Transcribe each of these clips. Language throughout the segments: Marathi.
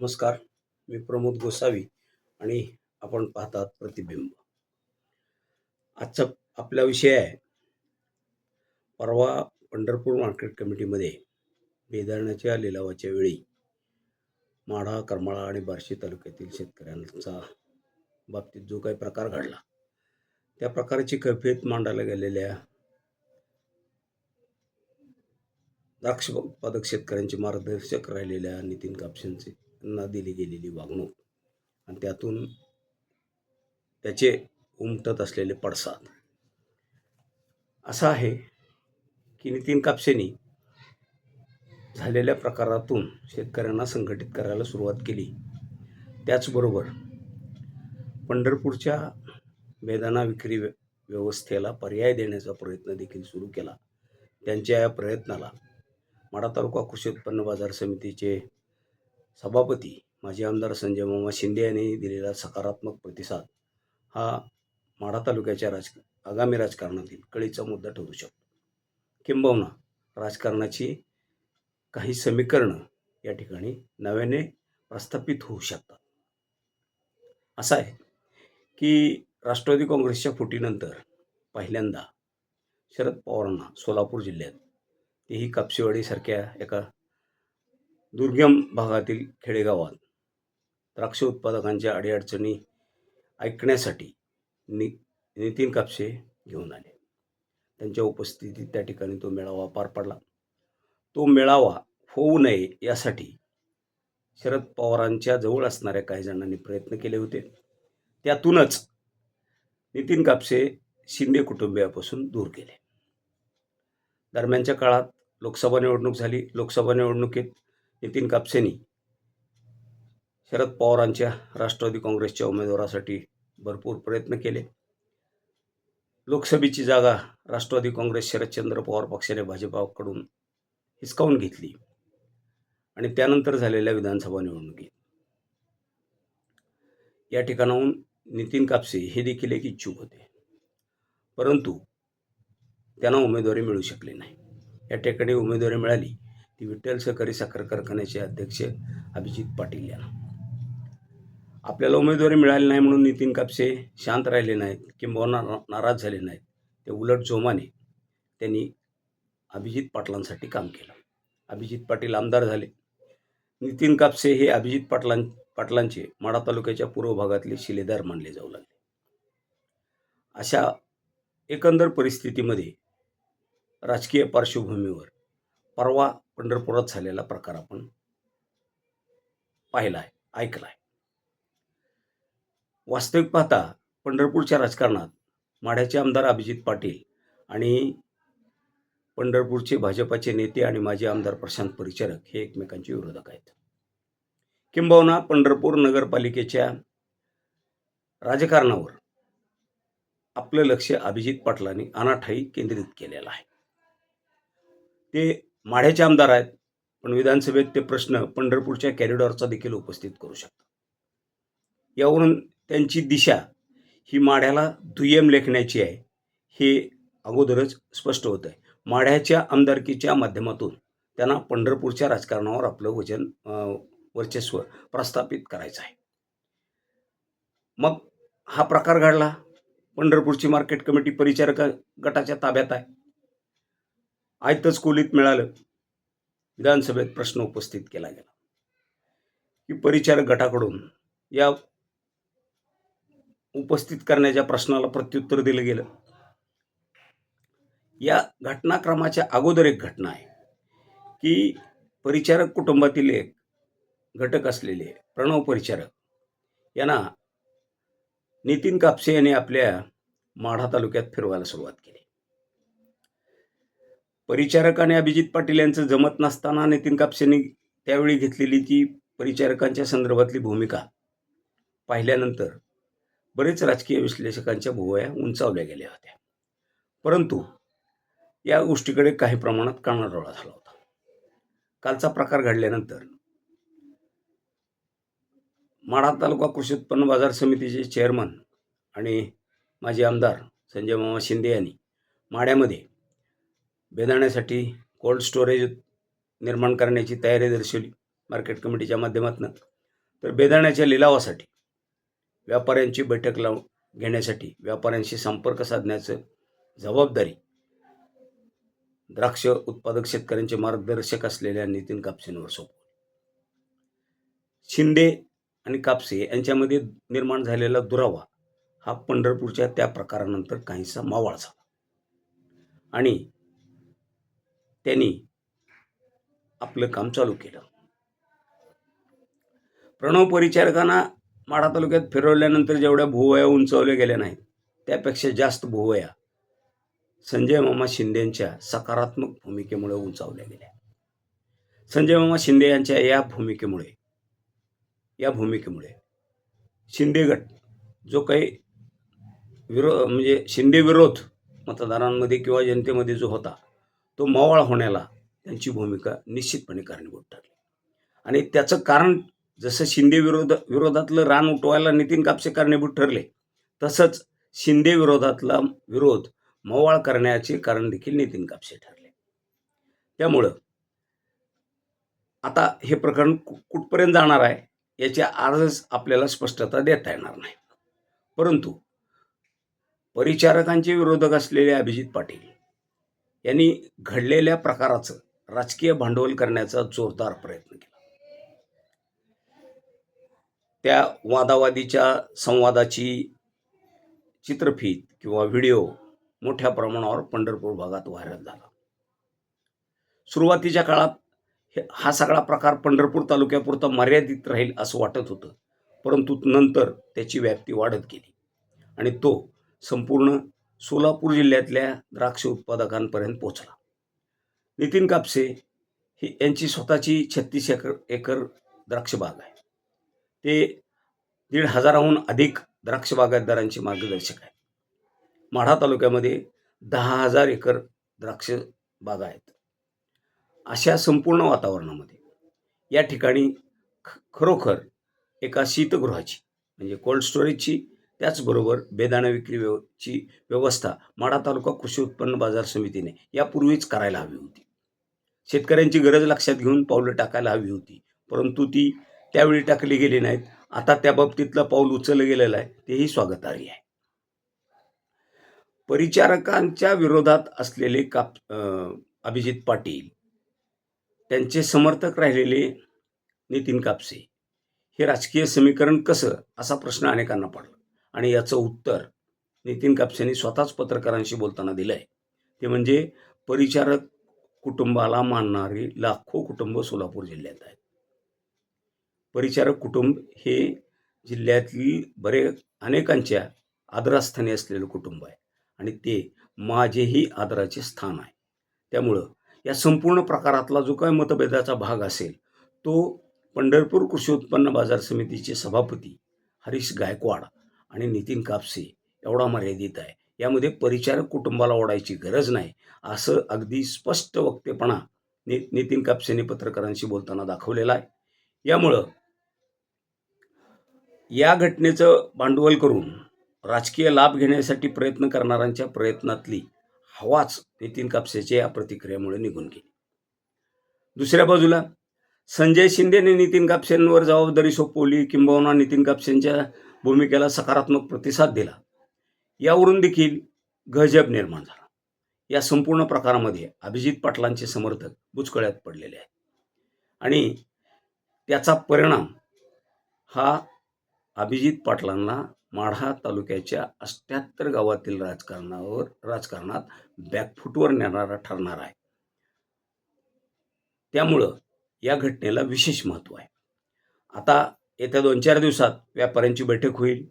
नमस्कार मी प्रमोद गोसावी आणि आपण पाहतात प्रतिबिंब. आजचा आपला विषय आहे परवा पंढरपूर मार्केट कमिटीमध्ये बेदाण्याच्या लिलावाच्या वेळी माढा करमाळा आणि बार्शी तालुक्यातील शेतकऱ्यांचा बाबतीत जो काही प्रकार घडला त्या प्रकाराची कैफियत मांडायला गेलेल्या द्राक्ष उत्पादक शेतकऱ्यांचे मार्गदर्शक राहिलेल्या नितीन कापसेंचे ना दिली गेलेली वागणूक. आणि त्यातून त्याचे उमटत असलेले पडसाद. असं आहे की नितीन कापसेनी झालेल्या प्रकारातून शेतकऱ्यांना संघटित करायला सुरुवात केली. त्याचबरोबर पंढरपूरच्या मैदाना विक्री व्य- व्यवस्थेला पर्याय देण्याचा प्रयत्न देखील सुरू केला. त्यांच्या या प्रयत्नाला माढा तालुका कृषी उत्पन्न बाजार समितीचे सभापती माजी आमदार संजय मामा शिंदे यांनी दिलेला सकारात्मक प्रतिसाद हा माढा तालुक्याच्या राज आगामी राजकारणातील कळीचा मुद्दा ठरू शकतो. किंबहुना राजकारणाची काही समीकरणं या ठिकाणी नव्याने प्रस्थापित होऊ शकतात. असं आहे की राष्ट्रवादी काँग्रेसच्या फुटीनंतर पहिल्यांदा शरद पवारांना सोलापूर जिल्ह्यात तेही कापसेवाडीसारख्या एका दुर्गम भागातील खेडेगावात द्राक्ष उत्पादकांच्या अडीअडचणी ऐकण्यासाठी नि नितीन कापसे घेऊन आले. त्यांच्या उपस्थितीत त्या ठिकाणी तो मेळावा पार पडला. तो मेळावा होऊ नये यासाठी शरद पवारांच्या जवळ असणाऱ्या काही जणांनी प्रयत्न केले होते. त्यातूनच नितीन कापसे शिंदे कुटुंबियापासून दूर गेले. दरम्यानच्या काळात लोकसभा निवडणूक झाली. लोकसभा निवडणुकीत नितीन कापसेनी शरद पवारांच्या राष्ट्रवादी काँग्रेसच्या उमेदवारासाठी भरपूर प्रयत्न केले. लोकसभेची जागा राष्ट्रवादी काँग्रेस शरदचंद्र पवार पक्षाने भाजपाकडून हिसकावून घेतली आणि त्यानंतर झालेल्या विधानसभा निवडणुकीत. या ठिकाणाहून नितीन कापसे हे देखील एक इच्छुक होते. परंतु त्यांना उमेदवारी मिळू शकली नाही. या ठिकाणी उमेदवारी मिळाली. ती विठ्ठल सहकारी साखर कारखान्याचे अध्यक्ष अभिजित पाटील यांना. आपल्याला उमेदवारी मिळाली नाही म्हणून नितीन कापसे शांत राहिले नाहीत किंबहुना नाराज झाले नाहीत. ते उलट जोमाने त्यांनी अभिजित पाटलांसाठी काम केलं. अभिजित पाटील आमदार झाले. नितीन कापसे हे अभिजित पाटलां पाटलांचे माढा तालुक्याच्या पूर्व भागातले शिलेदार मानले जाऊ लागले. अशा एकंदर परिस्थितीमध्ये राजकीय पार्श्वभूमीवर परवा पंढरपुरात झालेला प्रकार आपण पाहिला आहे ऐकला आहे वास्तविक पाहता पंढरपूरच्या राजकारणात माढ्याचे आमदार अभिजित पाटील आणि पंढरपूरचे भाजपाचे नेते आणि माजी आमदार प्रशांत परिचारक हे एकमेकांचे विरोधक आहेत. किंबहुना पंढरपूर नगरपालिकेच्या राजकारणावर आपलं लक्ष अभिजित पाटलांनी अनाठाई केंद्रित केलेलं आहे. ते माढ्याचे आमदार आहेत पण विधानसभेत ते प्रश्न पंढरपूरच्या कॅरिडॉरचा देखील उपस्थित करू शकतात. यावरून त्यांची दिशा ही माढ्याला दुय्यम लेखण्याची आहे हे अगोदरच स्पष्ट होत आहे. माढ्याच्या आमदारकीच्या माध्यमातून त्यांना पंढरपूरच्या राजकारणावर आपलं वजन वर्चस्व प्रस्थापित करायचं आहे. मग हा प्रकार घडला. पंढरपूरची मार्केट कमिटी परिचारक गटाच्या ताब्यात आहे. आयतच कोलीत मिळालं. विधानसभेत प्रश्न उपस्थित केला गेला. की परिचारक गटाकडून या उपस्थित करण्याच्या प्रश्नाला प्रत्युत्तर दिलं गेलं. या घटनाक्रमाच्या अगोदर एक घटना आहे. की परिचारक कुटुंबातील एक घटक असलेले प्रणव परिचारक यांना नितीन कापसे यांनी आपल्या माढा तालुक्यात फिरवायला सुरुवात केली. परिचारक आणि अभिजित पाटील यांचं जमत नसताना नितीन कापसेंनी त्यावेळी घेतलेली ती परिचारकांच्या संदर्भातली भूमिका पाहिल्यानंतर बरेच राजकीय विश्लेषकांच्या भुवया उंचावल्या गेल्या होत्या. परंतु या गोष्टीकडे काही प्रमाणात कानाडोळा झाला होता. कालचा प्रकार घडल्यानंतर माढा तालुका कृषी उत्पन्न बाजार समितीचे चेअरमन आणि माजी आमदार संजय मामा शिंदे यांनी माड्यामध्ये बेदाण्यासाठी कोल्ड स्टोरेज निर्माण करण्याची तयारी दर्शवली मार्केट कमिटीच्या माध्यमातून. तर बेदाण्याच्या लिलावासाठी व्यापाऱ्यांची बैठक लाव घेण्यासाठी व्यापाऱ्यांशी संपर्क साधण्याचं जबाबदारी द्राक्ष उत्पादक शेतकऱ्यांचे मार्गदर्शक असलेल्या नितीन कापसेंवर सोपवले. शिंदे आणि कापसे यांच्यामध्ये निर्माण झालेला दुरावा हा पंढरपूरच्या त्या प्रकारानंतर काहीसा मावळ झाला. आणि त्यांनी आपलं काम चालू केलं. प्रणव परिचारकांना माढा तालुक्यात फिरवल्यानंतर जेवढ्या भुवया उंचावल्या गेल्या नाहीत त्यापेक्षा जास्त भुवया संजय मामा शिंदेंच्या सकारात्मक भूमिकेमुळे उंचावल्या गेल्या. संजय मामा शिंदे यांच्या या भूमिकेमुळे या भूमिकेमुळे शिंदे गट जो काही विरो म्हणजे शिंदे विरोध मतदारांमध्ये किंवा जनतेमध्ये जो होता तो मवाळ होण्याला त्यांची भूमिका निश्चितपणे कारणीभूत ठरली. आणि त्याचं कारण जसं शिंदे विरोध विरोधातलं रान उठवायला नितीन कापसे कारणीभूत ठरले तसंच शिंदे विरोधातला विरोध मवाळ करण्याचे कारण देखील नितीन कापसे ठरले. त्यामुळं आता हे प्रकरण कु- कुठपर्यंत जाणार आहे याची आजच आपल्याला स्पष्टता देता येणार नाही. परंतु परिचारकांचे विरोधक असलेले अभिजित पाटील यांनी घडलेल्या प्रकाराचं राजकीय भांडवल करण्याचा जोरदार प्रयत्न केला. त्या वादावादीच्या संवादाची चित्रफीत किंवा व्हिडिओ मोठ्या प्रमाणावर पंढरपूर भागात व्हायरल झाला. सुरुवातीच्या काळात हे हा सगळा प्रकार पंढरपूर तालुक्यापुरता मर्यादित राहील असं वाटत होतं परंतु नंतर त्याची व्याप्ती वाढत गेली आणि तो संपूर्ण सोलापूर जिल्ह्यातल्या द्राक्ष उत्पादकांपर्यंत पोचला नितीन कापसे ही यांची स्वतःची छत्तीस एकर एकर द्राक्ष बाग आहे. ते दीड हजाराहून अधिक द्राक्ष बागायतदारांचे मार्गदर्शक आहे माढा तालुक्यामध्ये दहा हजार एकर द्राक्ष बागा आहेत. अशा संपूर्ण वातावरणामध्ये या ठिकाणी ख खरोखर एका शीतगृहाची म्हणजे कोल्ड स्टोरेजची त्याचबरोबर बेदाणा विक्री व्यव ची व्यवस्था माढा तालुका कृषी उत्पन्न बाजार समितीने यापूर्वीच करायला हवी होती. शेतकऱ्यांची गरज लक्षात घेऊन पावलं टाकायला हवी होती. परंतु ती त्यावेळी टाकली गेली नाहीत. आता त्या बाबतीतलं पाऊल उचललं गेलेलं आहे. तेही स्वागतार्ह आहे. परिचारकांच्या विरोधात असलेले काप अं, अभिजित पाटील त्यांचे समर्थक राहिलेले नितीन कापसे. हे राजकीय समीकरण कसं? असा प्रश्न अनेकांना पडला. आणि याचं उत्तर नितीन कापसेंनी स्वतःच पत्रकारांशी बोलताना दिलं आहे ते म्हणजे परिचारक कुटुंबाला मानणारी लाखो कुटुंब सोलापूर जिल्ह्यात आहेत. परिचारक कुटुंब हे जिल्ह्यातली बरे अनेकांच्या आदरास्थानी असलेलं कुटुंब आहे आणि ते माझेही आदराचे स्थान आहे. त्यामुळं या संपूर्ण प्रकारातला जो काही मतभेदाचा भाग असेल तो पंढरपूर कृषी उत्पन्न बाजार समितीचे सभापती हरीश गायकवाड आणि नितीन कापसे एवढा मर्यादित आहे. यामध्ये परिचारक कुटुंबाला ओढायची गरज नाही असं अगदी स्पष्ट वक्तेपणा नि नितीन कापसेने पत्रकारांशी बोलताना दाखवलेला आहे. यामुळं या घटनेचं भांडवल करून राजकीय लाभ घेण्यासाठी प्रयत्न करणाऱ्यांच्या प्रयत्नातली हवाच नितीन कापसेच्या या प्रतिक्रियेमुळे निघून गेली. दुसऱ्या बाजूला संजय शिंदेने नितीन कापसेंवर जबाबदारी सोपवली किंबहुना नितीन कापसेंच्या भूमिकेला सकारात्मक प्रतिसाद दिला. यावरून देखील गजब निर्माण झाला. या संपूर्ण प्रकारामध्ये अभिजित पाटलांचे समर्थक बुचकळ्यात पडलेले आहेत. आणि त्याचा परिणाम हा अभिजित पाटलांना माढा तालुक्याच्या अष्ट्याहत्तर गावातील राजकारणावर राजकारणात बॅकफुटवर नेणारा ठरणार आहे. त्यामुळं या घटनेला विशेष महत्त्व आहे. आता येत्या दोन चार दिवसात व्यापाऱ्यांची बैठक होईल.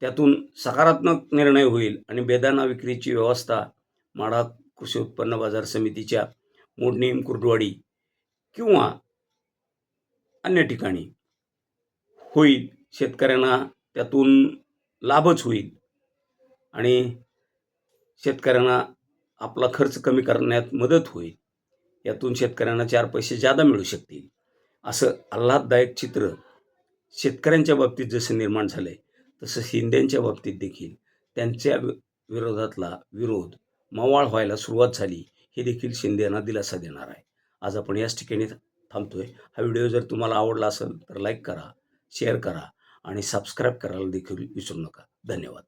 त्यातून सकारात्मक निर्णय होईल आणि बेदाना विक्रीची व्यवस्था माढा कृषी उत्पन्न बाजार समितीच्या मोडणीम कुर्डवाडी किंवा अन्य ठिकाणी होईल. शेतकऱ्यांना त्यातून लाभच होईल आणि शेतकऱ्यांना आपला खर्च कमी करण्यात मदत होईल. यातून शेतकऱ्यांना चार पैसे जादा मिळू शकतील असं आल्हाददायक चित्र शेतकऱ्यांच्या बाबतीत जसं निर्माण झालं आहे तसं शिंदेच्या बाबतीत देखील त्यांच्या वि- विरोधातला विरोध मवाळ व्हायला सुरुवात झाली हे देखील शिंदे यांना दिलासा देणार आहे. आज आपण याच ठिकाणी थांबतोय. हा व्हिडिओ जर तुम्हाला आवडला असेल तर लाईक करा शेअर करा आणि सबस्क्राईब करायला देखील विसरू नका. धन्यवाद.